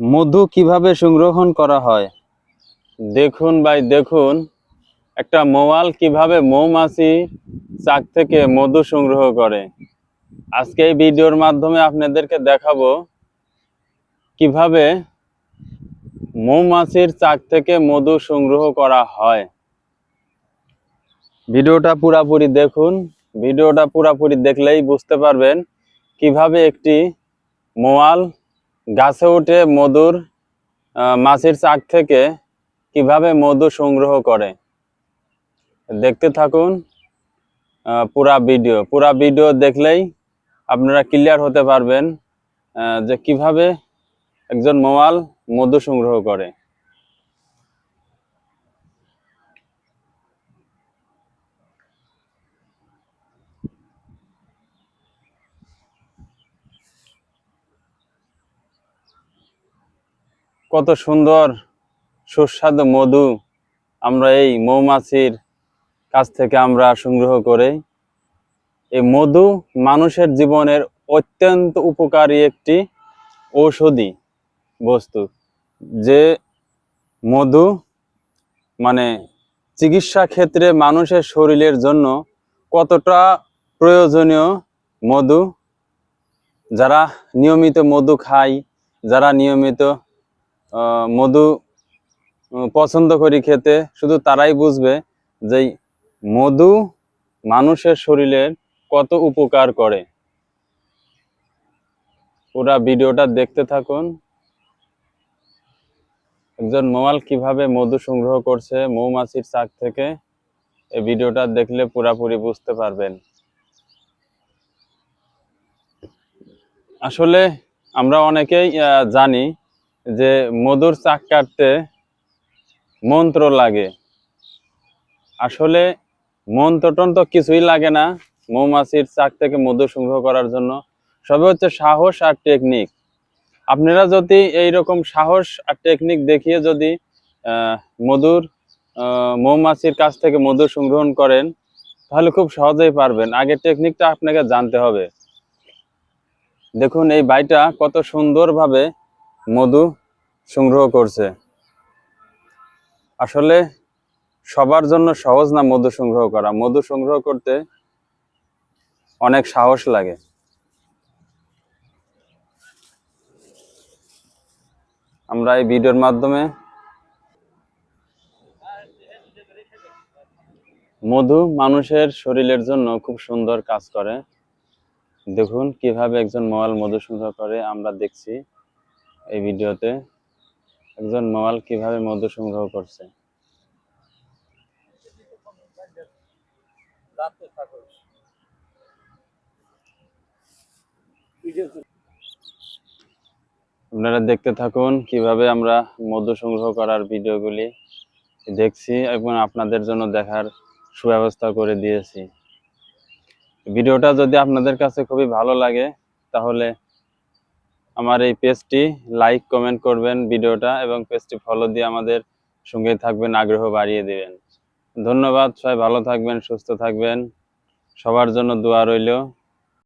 মধু কীভাবে সংগ্রহণ করা হয়? দেখুন ভাই, দেখুন। একটা মোয়াল কীভাবে মৌমাছি চাক থেকে মধু সংগ্রহ করে। আজকে এই ভিডিওর মাধ্যমে আপনাদেরকে দেখাবো কীভাবে মৌমাছির চাক থেকে মধু সংগ্রহ করা হয়। ভিডিওটা পুরাপুরি দেখুন। ভিডিওটা পুরাপুরি দেখলেই বুঝতে পারবেন কীভাবে একটি মোয়াল গাছে উঠে মধুর মাছির চাক থেকে কীভাবে মধু সংগ্রহ করে? দেখতে থাকুন পুরা ভিডিও। পুরা ভিডিও দেখলেই আপনারা ক্লিয়ার হতে পারবেন যে কীভাবে একজন মোয়াল মধু সংগ্রহ করে। কত সুন্দর, সুস্বাদু মধু আমরা এই মৌমাছির কাছ থেকে আমরা সংগ্রহ করে। এই মধু মানুষের জীবনের অত্যন্ত উপকারী একটি ঔষধি বস্তু। যে মধু মানে চিকিৎসা ক্ষেত্রে মানুষের শরীরের জন্য কতটা প্রয়োজনীয় মধু, যারা নিয়মিত মধু খায়, যারা নিয়মিত মধু পছন্দ করি খেতে। শুধু তারাই বুঝবে যে মধু মানুষের শরীরের কত উপকার করে। পুরা ভিডিওটা দেখতে থাকুন। একজন মোয়াল কীভাবে মধু সংগ্রহ করছে মৌমাছির চাক থেকে, এই ভিডিওটা দেখলে পুরাপুরি বুঝতে পারবেন। আসলে আমরা অনেকেই জানি যে মধুর চাক কাটতে মন্ত্র লাগে। আসলে মন্ত্র টন্ত্র কিছুই লাগে না। মৌমাছির চাক থেকে মধু সংগ্রহ করার জন্য। সবে হচ্ছে সাহস আর টেকনিক আপনারা যদি এইরকম সাহস আর টেকনিক দেখিয়ে যদি মধুর মৌমাছির কাছ থেকে মধু সংগ্রহ করেন, তাহলে খুব সহজেই পারবেন। আগে টেকনিকটা আপনাকে জানতে হবে। দেখুন, এই বাইটা কত সুন্দরভাবে মধু সংগ্রহ করছে। আসলে সবার জন্য সহজ না মধু সংগ্রহ করা? মধু সংগ্রহ করতে অনেক সাহস লাগে। আমরা এই ভিডিওর মাধ্যমে মধু মানুষের শরীরের জন্য খুব সুন্দর কাজ করে। দেখুন কীভাবে একজন মোয়াল মধু সংগ্রহ করে, আমরা দেখছি। এই ভিডিওতে একজন মোয়াল কীভাবে মধু সংগ্রহ করছে? আপনারা দেখতে থাকুন কীভাবে আমরা মধু সংগ্রহ করার ভিডিওগুলি দেখছি এবং আপনাদের জন্য দেখার সুব্যবস্থা করে দিয়েছি। ভিডিওটা যদি আপনাদের কাছে খুবই ভালো লাগে, তাহলে আমার এই পেজটি লাইক কমেন্ট করবেন ভিডিওটা এবং পেজটি ফলো দিয়ে আমাদের সঙ্গে থাকবেন, আগ্রহ বাড়িয়ে দিবেন। ধন্যবাদ, সবাই ভালো থাকবেন, সুস্থ থাকবেন। সবার জন্য দোয়া রইল।